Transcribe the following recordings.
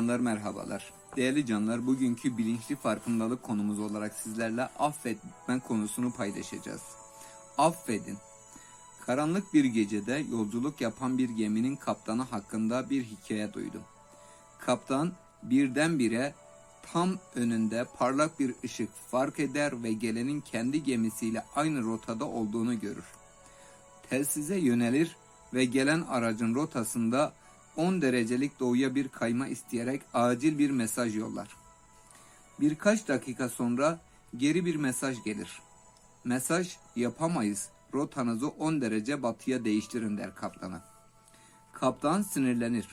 canlar merhabalar. Değerli canlar bugünkü bilinçli farkındalık konumuz olarak sizlerle affetme konusunu paylaşacağız. Affedin. Karanlık bir gecede yolculuk yapan bir geminin kaptanı hakkında bir hikaye duydum. Kaptan birdenbire tam önünde parlak bir ışık fark eder ve gelenin kendi gemisiyle aynı rotada olduğunu görür. Telsize yönelir ve gelen aracın rotasında 10 derecelik doğuya bir kayma isteyerek acil bir mesaj yollar. Birkaç dakika sonra geri bir mesaj gelir. Mesaj yapamayız. Rotanızı 10 derece batıya değiştirin der kaptana. Kaptan sinirlenir.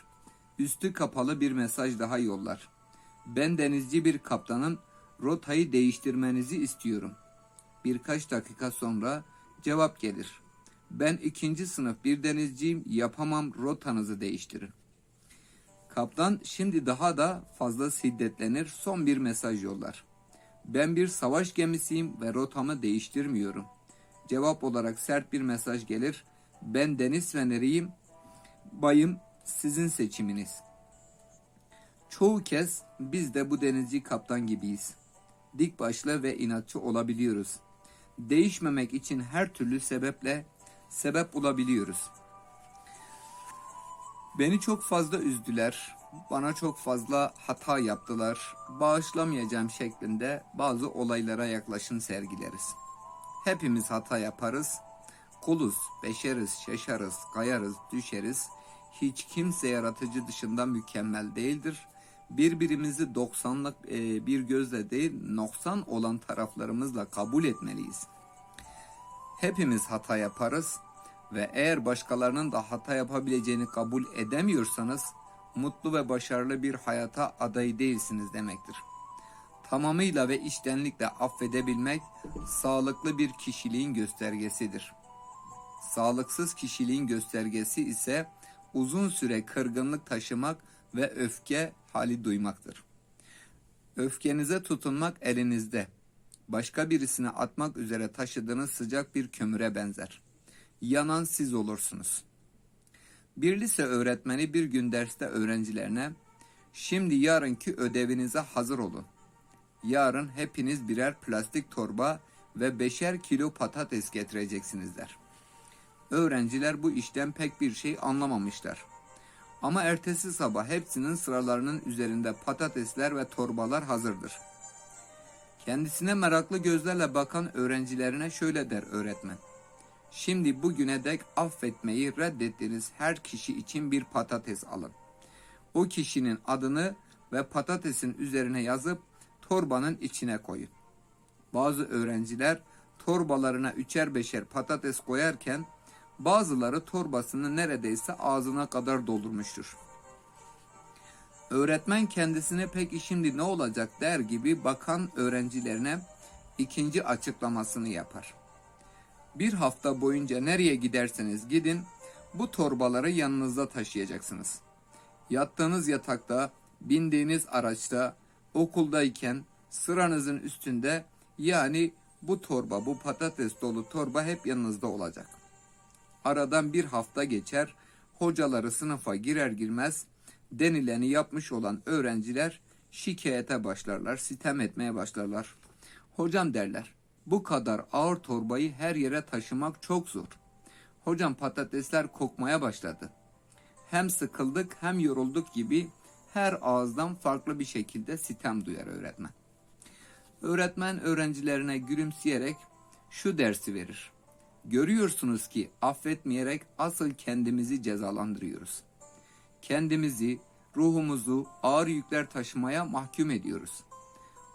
Üstü kapalı bir mesaj daha yollar. Ben denizci bir kaptanım. Rotayı değiştirmenizi istiyorum. Birkaç dakika sonra cevap gelir. Ben ikinci sınıf bir denizciyim, yapamam rotanızı değiştirin. Kaptan şimdi daha da fazla şiddetlenir, son bir mesaj yollar. Ben bir savaş gemisiyim ve rotamı değiştirmiyorum. Cevap olarak sert bir mesaj gelir. Ben deniz feneriyim, bayım sizin seçiminiz. Çoğu kez biz de bu denizci kaptan gibiyiz. Dik başlı ve inatçı olabiliyoruz. Değişmemek için her türlü sebeple sebep bulabiliyoruz. Beni çok fazla üzdüler. Bana çok fazla hata yaptılar. Bağışlamayacağım şeklinde bazı olaylara yaklaşım sergileriz. Hepimiz hata yaparız. Kuluz, beşeriz, şaşarız, kayarız, düşeriz. Hiç kimse yaratıcı dışında mükemmel değildir. Birbirimizi 90'lık e, bir gözle değil, noksan olan taraflarımızla kabul etmeliyiz. Hepimiz hata yaparız ve eğer başkalarının da hata yapabileceğini kabul edemiyorsanız mutlu ve başarılı bir hayata aday değilsiniz demektir. Tamamıyla ve içtenlikle affedebilmek sağlıklı bir kişiliğin göstergesidir. Sağlıksız kişiliğin göstergesi ise uzun süre kırgınlık taşımak ve öfke hali duymaktır. Öfkenize tutunmak elinizde. Başka birisine atmak üzere taşıdığınız sıcak bir kömüre benzer. Yanan siz olursunuz. Bir lise öğretmeni bir gün derste öğrencilerine Şimdi yarınki ödevinize hazır olun. Yarın hepiniz birer plastik torba ve beşer kilo patates getireceksiniz der. Öğrenciler bu işten pek bir şey anlamamışlar. Ama ertesi sabah hepsinin sıralarının üzerinde patatesler ve torbalar hazırdır. Kendisine meraklı gözlerle bakan öğrencilerine şöyle der öğretmen. Şimdi bugüne dek affetmeyi reddettiğiniz her kişi için bir patates alın. O kişinin adını ve patatesin üzerine yazıp torbanın içine koyun. Bazı öğrenciler torbalarına üçer beşer patates koyarken bazıları torbasını neredeyse ağzına kadar doldurmuştur. Öğretmen kendisine peki şimdi ne olacak der gibi bakan öğrencilerine ikinci açıklamasını yapar. Bir hafta boyunca nereye giderseniz gidin bu torbaları yanınızda taşıyacaksınız. Yattığınız yatakta, bindiğiniz araçta, okuldayken sıranızın üstünde yani bu torba, bu patates dolu torba hep yanınızda olacak. Aradan bir hafta geçer, hocaları sınıfa girer girmez denileni yapmış olan öğrenciler şikayete başlarlar, sitem etmeye başlarlar. Hocam derler, bu kadar ağır torbayı her yere taşımak çok zor. Hocam patatesler kokmaya başladı. Hem sıkıldık hem yorulduk gibi her ağızdan farklı bir şekilde sitem duyar öğretmen. Öğretmen öğrencilerine gülümseyerek şu dersi verir. Görüyorsunuz ki affetmeyerek asıl kendimizi cezalandırıyoruz. Kendimizi, ruhumuzu ağır yükler taşımaya mahkum ediyoruz.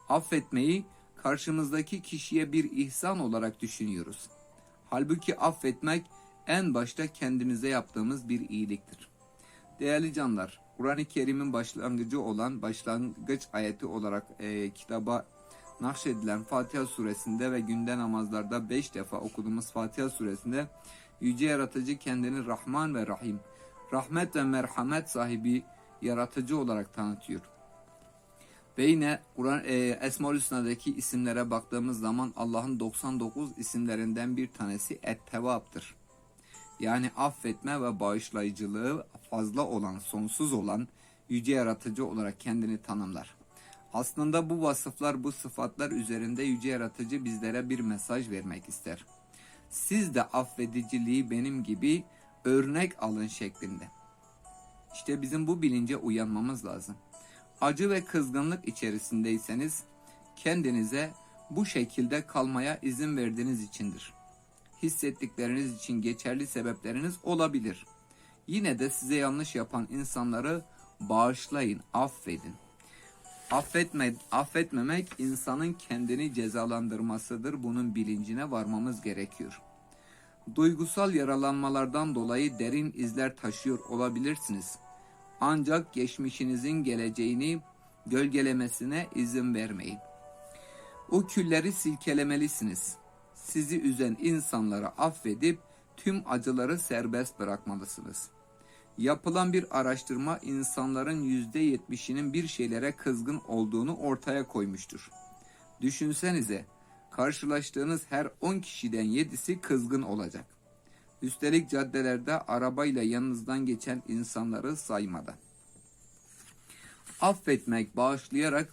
Affetmeyi karşımızdaki kişiye bir ihsan olarak düşünüyoruz. Halbuki affetmek en başta kendimize yaptığımız bir iyiliktir. Değerli canlar, Kur'an-ı Kerim'in başlangıcı olan başlangıç ayeti olarak e, kitaba nakşedilen Fatiha suresinde ve günde namazlarda beş defa okuduğumuz Fatiha suresinde Yüce Yaratıcı kendini Rahman ve Rahim, rahmet ve merhamet sahibi yaratıcı olarak tanıtıyor. Ve yine Kur'an e, Esmaül Hüsna'daki isimlere baktığımız zaman Allah'ın 99 isimlerinden bir tanesi Et-Tevab'dır. Yani affetme ve bağışlayıcılığı fazla olan, sonsuz olan, yüce yaratıcı olarak kendini tanımlar. Aslında bu vasıflar, bu sıfatlar üzerinde yüce yaratıcı bizlere bir mesaj vermek ister. Siz de affediciliği benim gibi örnek alın şeklinde. İşte bizim bu bilince uyanmamız lazım. Acı ve kızgınlık içerisindeyseniz kendinize bu şekilde kalmaya izin verdiğiniz içindir. Hissettikleriniz için geçerli sebepleriniz olabilir. Yine de size yanlış yapan insanları bağışlayın, affedin. Affetme, affetmemek insanın kendini cezalandırmasıdır. Bunun bilincine varmamız gerekiyor. Duygusal yaralanmalardan dolayı derin izler taşıyor olabilirsiniz. Ancak geçmişinizin geleceğini gölgelemesine izin vermeyin. O külleri silkelemelisiniz. Sizi üzen insanları affedip tüm acıları serbest bırakmalısınız. Yapılan bir araştırma insanların %70'inin bir şeylere kızgın olduğunu ortaya koymuştur. Düşünsenize, karşılaştığınız her 10 kişiden 7'si kızgın olacak. Üstelik caddelerde arabayla yanınızdan geçen insanları saymadan. Affetmek, bağışlayarak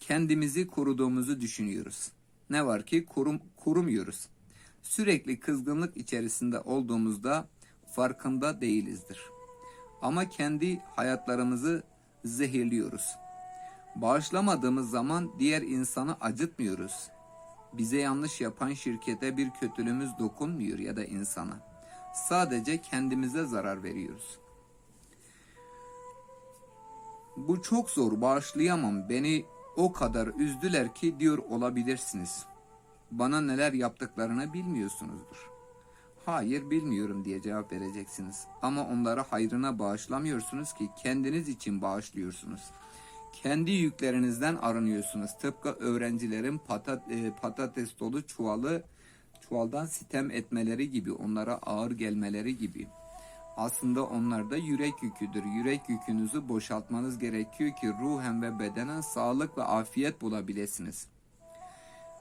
kendimizi koruduğumuzu düşünüyoruz. Ne var ki kurum, kurumuyoruz. Sürekli kızgınlık içerisinde olduğumuzda farkında değilizdir. Ama kendi hayatlarımızı zehirliyoruz. Bağışlamadığımız zaman diğer insanı acıtmıyoruz. Bize yanlış yapan şirkete bir kötülüğümüz dokunmuyor ya da insana. Sadece kendimize zarar veriyoruz. Bu çok zor bağışlayamam beni o kadar üzdüler ki diyor olabilirsiniz. Bana neler yaptıklarını bilmiyorsunuzdur. Hayır bilmiyorum diye cevap vereceksiniz. Ama onlara hayrına bağışlamıyorsunuz ki kendiniz için bağışlıyorsunuz. Kendi yüklerinizden arınıyorsunuz. Tıpkı öğrencilerin patat, e, patates dolu çuvalı çuvaldan sitem etmeleri gibi, onlara ağır gelmeleri gibi. Aslında onlar da yürek yüküdür. Yürek yükünüzü boşaltmanız gerekiyor ki ruhen ve bedenen sağlık ve afiyet bulabilirsiniz.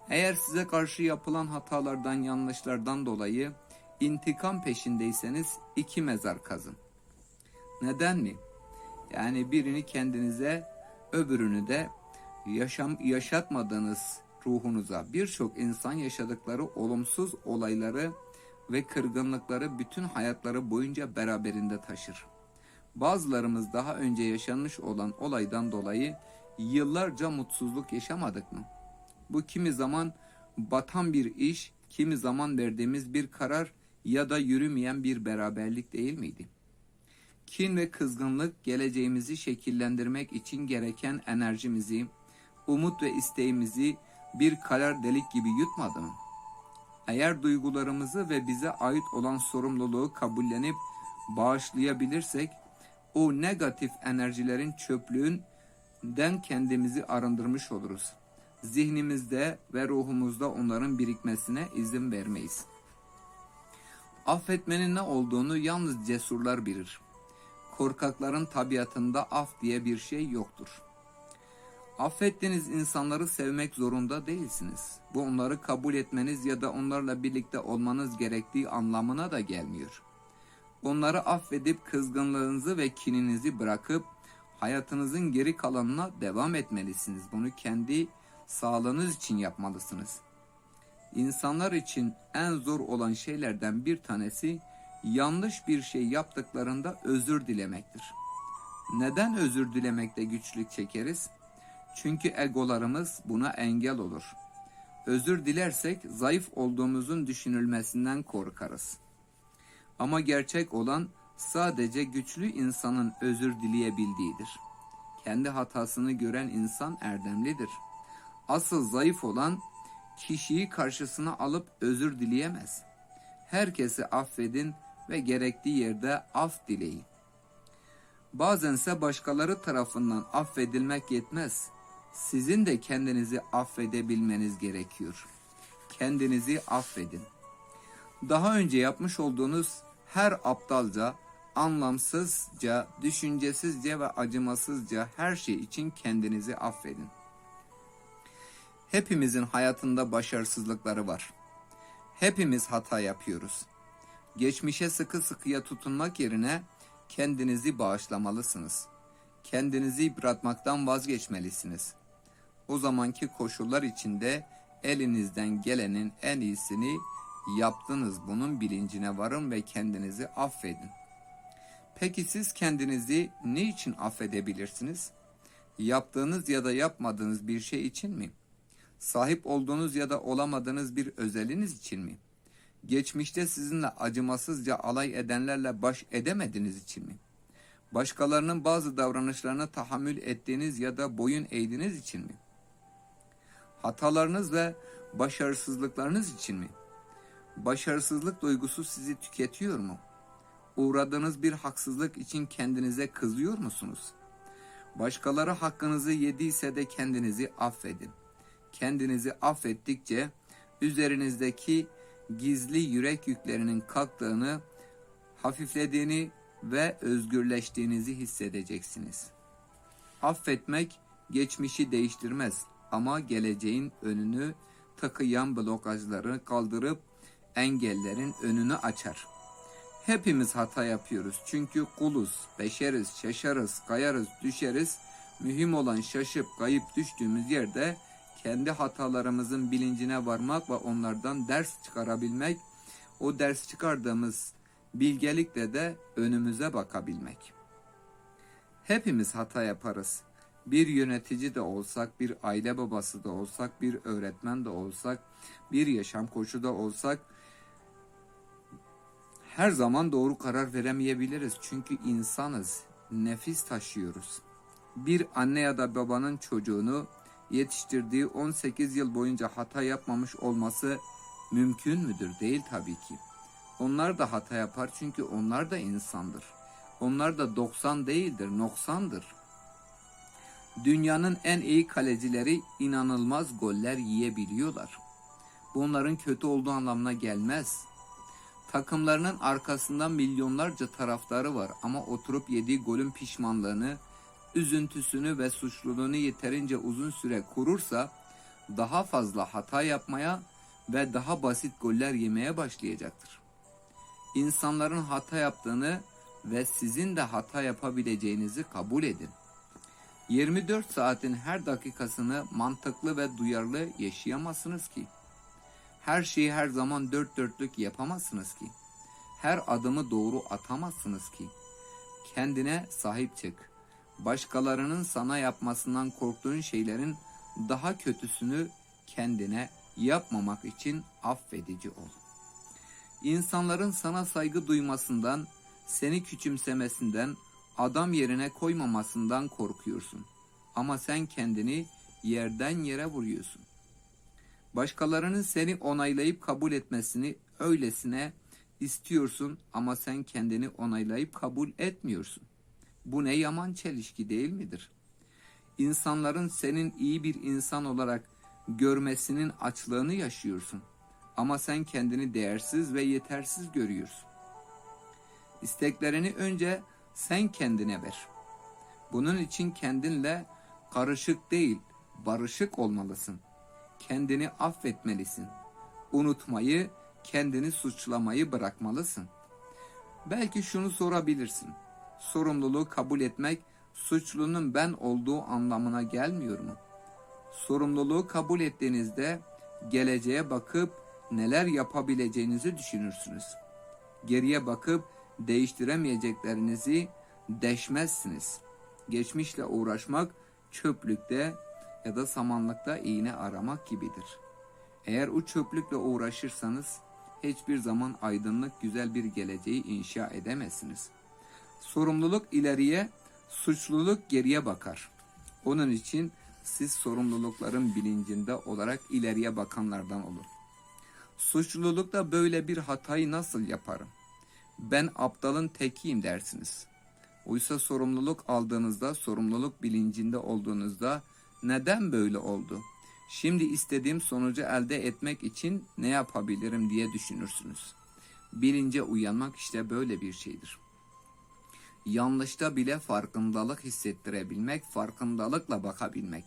Eğer size karşı yapılan hatalardan, yanlışlardan dolayı intikam peşindeyseniz iki mezar kazın. Neden mi? Yani birini kendinize, öbürünü de yaşam yaşatmadığınız ruhunuza birçok insan yaşadıkları olumsuz olayları ve kırgınlıkları bütün hayatları boyunca beraberinde taşır. Bazılarımız daha önce yaşanmış olan olaydan dolayı yıllarca mutsuzluk yaşamadık mı? Bu kimi zaman batan bir iş, kimi zaman verdiğimiz bir karar ya da yürümeyen bir beraberlik değil miydi? Kin ve kızgınlık geleceğimizi şekillendirmek için gereken enerjimizi, umut ve isteğimizi bir karar delik gibi yutmadı mı? Eğer duygularımızı ve bize ait olan sorumluluğu kabullenip bağışlayabilirsek, o negatif enerjilerin çöplüğünden kendimizi arındırmış oluruz. Zihnimizde ve ruhumuzda onların birikmesine izin vermeyiz. Affetmenin ne olduğunu yalnız cesurlar bilir. Korkakların tabiatında af diye bir şey yoktur. Affettiğiniz insanları sevmek zorunda değilsiniz. Bu onları kabul etmeniz ya da onlarla birlikte olmanız gerektiği anlamına da gelmiyor. Onları affedip kızgınlığınızı ve kininizi bırakıp hayatınızın geri kalanına devam etmelisiniz. Bunu kendi sağlığınız için yapmalısınız. İnsanlar için en zor olan şeylerden bir tanesi yanlış bir şey yaptıklarında özür dilemektir. Neden özür dilemekte güçlük çekeriz? Çünkü egolarımız buna engel olur. Özür dilersek zayıf olduğumuzun düşünülmesinden korkarız. Ama gerçek olan sadece güçlü insanın özür dileyebildiğidir. Kendi hatasını gören insan erdemlidir. Asıl zayıf olan kişiyi karşısına alıp özür dileyemez. Herkesi affedin ve gerektiği yerde af dileyin. Bazense başkaları tarafından affedilmek yetmez. Sizin de kendinizi affedebilmeniz gerekiyor. Kendinizi affedin. Daha önce yapmış olduğunuz her aptalca, anlamsızca, düşüncesizce ve acımasızca her şey için kendinizi affedin. Hepimizin hayatında başarısızlıkları var. Hepimiz hata yapıyoruz. Geçmişe sıkı sıkıya tutunmak yerine kendinizi bağışlamalısınız. Kendinizi yıpratmaktan vazgeçmelisiniz. O zamanki koşullar içinde elinizden gelenin en iyisini yaptınız. Bunun bilincine varın ve kendinizi affedin. Peki siz kendinizi ne için affedebilirsiniz? Yaptığınız ya da yapmadığınız bir şey için mi? Sahip olduğunuz ya da olamadığınız bir özeliniz için mi? Geçmişte sizinle acımasızca alay edenlerle baş edemediğiniz için mi? Başkalarının bazı davranışlarına tahammül ettiğiniz ya da boyun eğdiğiniz için mi? Hatalarınız ve başarısızlıklarınız için mi? Başarısızlık duygusu sizi tüketiyor mu? Uğradığınız bir haksızlık için kendinize kızıyor musunuz? Başkaları hakkınızı yediyse de kendinizi affedin. Kendinizi affettikçe üzerinizdeki gizli yürek yüklerinin kalktığını, hafiflediğini ve özgürleştiğinizi hissedeceksiniz. Affetmek geçmişi değiştirmez ama geleceğin önünü tıkayan blokajları kaldırıp engellerin önünü açar. Hepimiz hata yapıyoruz çünkü kuluz, beşeriz, şaşarız, kayarız, düşeriz. Mühim olan şaşıp kayıp düştüğümüz yerde kendi hatalarımızın bilincine varmak ve onlardan ders çıkarabilmek, o ders çıkardığımız bilgelikle de önümüze bakabilmek. Hepimiz hata yaparız. Bir yönetici de olsak, bir aile babası da olsak, bir öğretmen de olsak, bir yaşam koçu da olsak her zaman doğru karar veremeyebiliriz. Çünkü insanız, nefis taşıyoruz. Bir anne ya da babanın çocuğunu yetiştirdiği 18 yıl boyunca hata yapmamış olması mümkün müdür? Değil tabii ki. Onlar da hata yapar çünkü onlar da insandır. Onlar da 90 değildir, noksandır. Dünyanın en iyi kalecileri inanılmaz goller yiyebiliyorlar. Bunların kötü olduğu anlamına gelmez. Takımlarının arkasından milyonlarca taraftarı var ama oturup yediği golün pişmanlığını, üzüntüsünü ve suçluluğunu yeterince uzun süre kurursa daha fazla hata yapmaya ve daha basit goller yemeye başlayacaktır. İnsanların hata yaptığını ve sizin de hata yapabileceğinizi kabul edin. 24 saatin her dakikasını mantıklı ve duyarlı yaşayamazsınız ki. Her şeyi her zaman dört dörtlük yapamazsınız ki. Her adımı doğru atamazsınız ki. Kendine sahip çık. Başkalarının sana yapmasından korktuğun şeylerin daha kötüsünü kendine yapmamak için affedici ol. İnsanların sana saygı duymasından, seni küçümsemesinden, adam yerine koymamasından korkuyorsun. Ama sen kendini yerden yere vuruyorsun. Başkalarının seni onaylayıp kabul etmesini öylesine istiyorsun ama sen kendini onaylayıp kabul etmiyorsun. Bu ne yaman çelişki değil midir? İnsanların senin iyi bir insan olarak görmesinin açlığını yaşıyorsun. Ama sen kendini değersiz ve yetersiz görüyorsun. İsteklerini önce sen kendine ver. Bunun için kendinle karışık değil, barışık olmalısın. Kendini affetmelisin. Unutmayı, kendini suçlamayı bırakmalısın. Belki şunu sorabilirsin. Sorumluluğu kabul etmek suçlunun ben olduğu anlamına gelmiyor mu? Sorumluluğu kabul ettiğinizde geleceğe bakıp neler yapabileceğinizi düşünürsünüz. Geriye bakıp değiştiremeyeceklerinizi deşmezsiniz. Geçmişle uğraşmak çöplükte ya da samanlıkta iğne aramak gibidir. Eğer o çöplükle uğraşırsanız hiçbir zaman aydınlık güzel bir geleceği inşa edemezsiniz. Sorumluluk ileriye, suçluluk geriye bakar. Onun için siz sorumlulukların bilincinde olarak ileriye bakanlardan olun. Suçlulukta böyle bir hatayı nasıl yaparım? Ben aptalın tekiyim dersiniz. Oysa sorumluluk aldığınızda, sorumluluk bilincinde olduğunuzda neden böyle oldu? Şimdi istediğim sonucu elde etmek için ne yapabilirim diye düşünürsünüz. Bilince uyanmak işte böyle bir şeydir. Yanlışta bile farkındalık hissettirebilmek, farkındalıkla bakabilmek.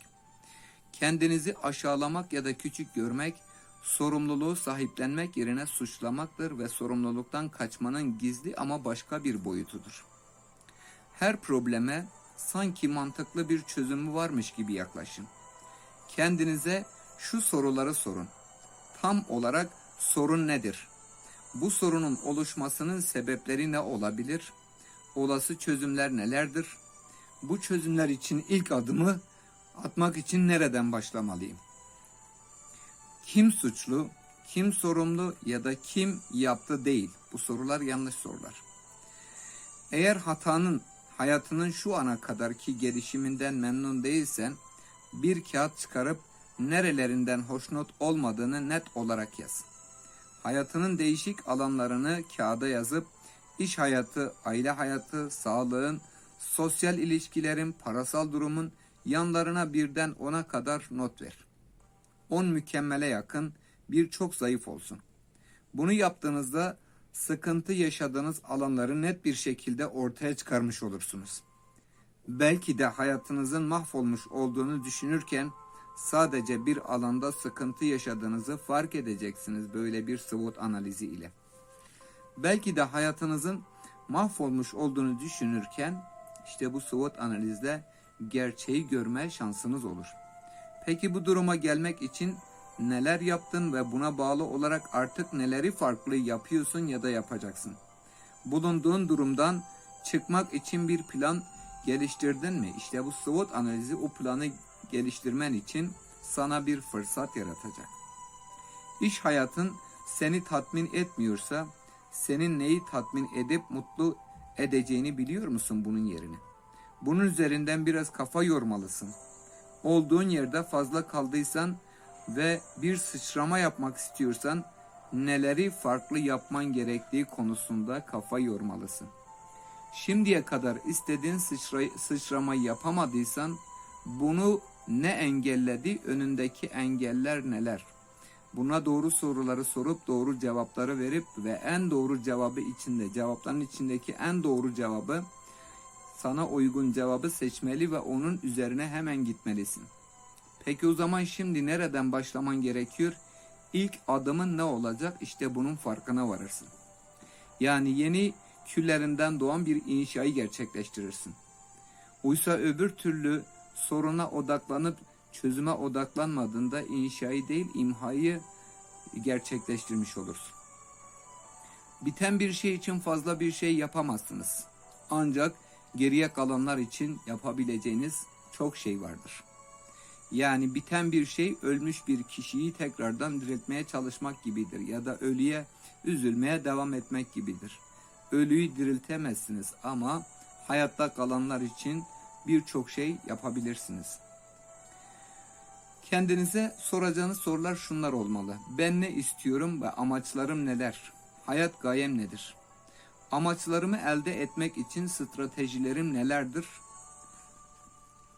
Kendinizi aşağılamak ya da küçük görmek, sorumluluğu sahiplenmek yerine suçlamaktır ve sorumluluktan kaçmanın gizli ama başka bir boyutudur. Her probleme sanki mantıklı bir çözümü varmış gibi yaklaşın. Kendinize şu soruları sorun. Tam olarak sorun nedir? Bu sorunun oluşmasının sebepleri ne olabilir? Olası çözümler nelerdir? Bu çözümler için ilk adımı atmak için nereden başlamalıyım? Kim suçlu, kim sorumlu ya da kim yaptı değil? Bu sorular yanlış sorular. Eğer hatanın hayatının şu ana kadarki gelişiminden memnun değilsen bir kağıt çıkarıp nerelerinden hoşnut olmadığını net olarak yaz. Hayatının değişik alanlarını kağıda yazıp iş hayatı, aile hayatı, sağlığın, sosyal ilişkilerin, parasal durumun yanlarına birden ona kadar not ver. 10 mükemmele yakın, bir çok zayıf olsun. Bunu yaptığınızda sıkıntı yaşadığınız alanları net bir şekilde ortaya çıkarmış olursunuz. Belki de hayatınızın mahvolmuş olduğunu düşünürken sadece bir alanda sıkıntı yaşadığınızı fark edeceksiniz böyle bir SWOT analizi ile. Belki de hayatınızın mahvolmuş olduğunu düşünürken işte bu SWOT analizde gerçeği görme şansınız olur. Peki bu duruma gelmek için neler yaptın ve buna bağlı olarak artık neleri farklı yapıyorsun ya da yapacaksın? Bulunduğun durumdan çıkmak için bir plan geliştirdin mi? İşte bu SWOT analizi o planı geliştirmen için sana bir fırsat yaratacak. İş hayatın seni tatmin etmiyorsa senin neyi tatmin edip mutlu edeceğini biliyor musun bunun yerine? Bunun üzerinden biraz kafa yormalısın. Olduğun yerde fazla kaldıysan ve bir sıçrama yapmak istiyorsan neleri farklı yapman gerektiği konusunda kafa yormalısın. Şimdiye kadar istediğin sıçra sıçramayı yapamadıysan bunu ne engelledi, önündeki engeller neler? Buna doğru soruları sorup doğru cevapları verip ve en doğru cevabı içinde, cevapların içindeki en doğru cevabı sana uygun cevabı seçmeli ve onun üzerine hemen gitmelisin. Peki o zaman şimdi nereden başlaman gerekiyor? İlk adımın ne olacak? İşte bunun farkına varırsın. Yani yeni küllerinden doğan bir inşayı gerçekleştirirsin. Oysa öbür türlü soruna odaklanıp çözüme odaklanmadığında inşayı değil imhayı gerçekleştirmiş olursun. Biten bir şey için fazla bir şey yapamazsınız. Ancak geriye kalanlar için yapabileceğiniz çok şey vardır. Yani biten bir şey ölmüş bir kişiyi tekrardan diriltmeye çalışmak gibidir ya da ölüye üzülmeye devam etmek gibidir. Ölüyü diriltemezsiniz ama hayatta kalanlar için birçok şey yapabilirsiniz. Kendinize soracağınız sorular şunlar olmalı. Ben ne istiyorum ve amaçlarım neler? Hayat gayem nedir? Amaçlarımı elde etmek için stratejilerim nelerdir?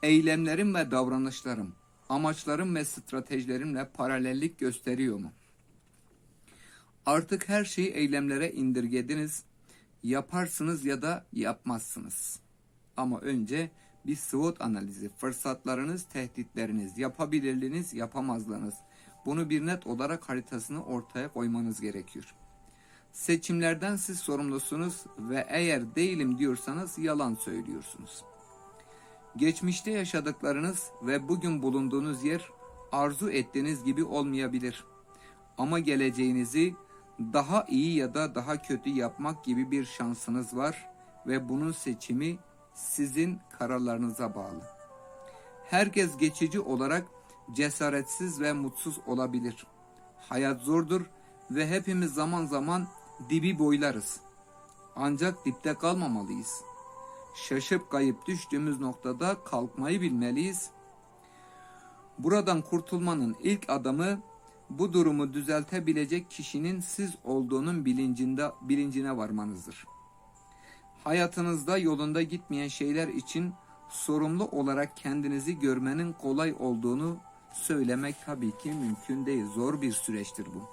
Eylemlerim ve davranışlarım, amaçlarım ve stratejilerimle paralellik gösteriyor mu? Artık her şeyi eylemlere indirgediniz. Yaparsınız ya da yapmazsınız. Ama önce bir SWOT analizi, fırsatlarınız, tehditleriniz, yapabilirliğiniz, yapamazlığınız. Bunu bir net olarak haritasını ortaya koymanız gerekiyor. Seçimlerden siz sorumlusunuz ve eğer değilim diyorsanız yalan söylüyorsunuz. Geçmişte yaşadıklarınız ve bugün bulunduğunuz yer arzu ettiğiniz gibi olmayabilir. Ama geleceğinizi daha iyi ya da daha kötü yapmak gibi bir şansınız var ve bunun seçimi sizin kararlarınıza bağlı. Herkes geçici olarak cesaretsiz ve mutsuz olabilir. Hayat zordur ve hepimiz zaman zaman dibi boylarız. Ancak dipte kalmamalıyız. Şaşıp kayıp düştüğümüz noktada kalkmayı bilmeliyiz. Buradan kurtulmanın ilk adımı bu durumu düzeltebilecek kişinin siz olduğunun bilincinde bilincine varmanızdır. Hayatınızda yolunda gitmeyen şeyler için sorumlu olarak kendinizi görmenin kolay olduğunu söylemek tabii ki mümkün değil. Zor bir süreçtir bu.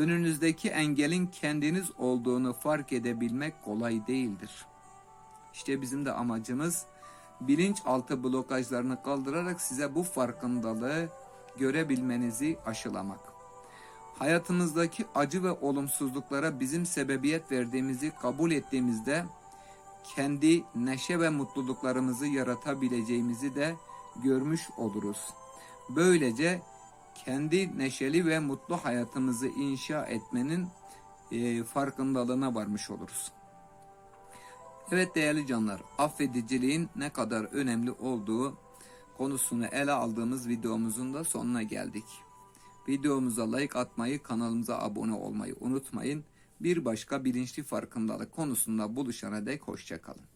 Önünüzdeki engelin kendiniz olduğunu fark edebilmek kolay değildir. İşte bizim de amacımız bilinçaltı blokajlarını kaldırarak size bu farkındalığı görebilmenizi aşılamak. Hayatımızdaki acı ve olumsuzluklara bizim sebebiyet verdiğimizi kabul ettiğimizde kendi neşe ve mutluluklarımızı yaratabileceğimizi de görmüş oluruz. Böylece kendi neşeli ve mutlu hayatımızı inşa etmenin e, farkındalığına varmış oluruz. Evet değerli canlar, affediciliğin ne kadar önemli olduğu konusunu ele aldığımız videomuzun da sonuna geldik. Videomuza like atmayı, kanalımıza abone olmayı unutmayın. Bir başka bilinçli farkındalık konusunda buluşana dek hoşçakalın.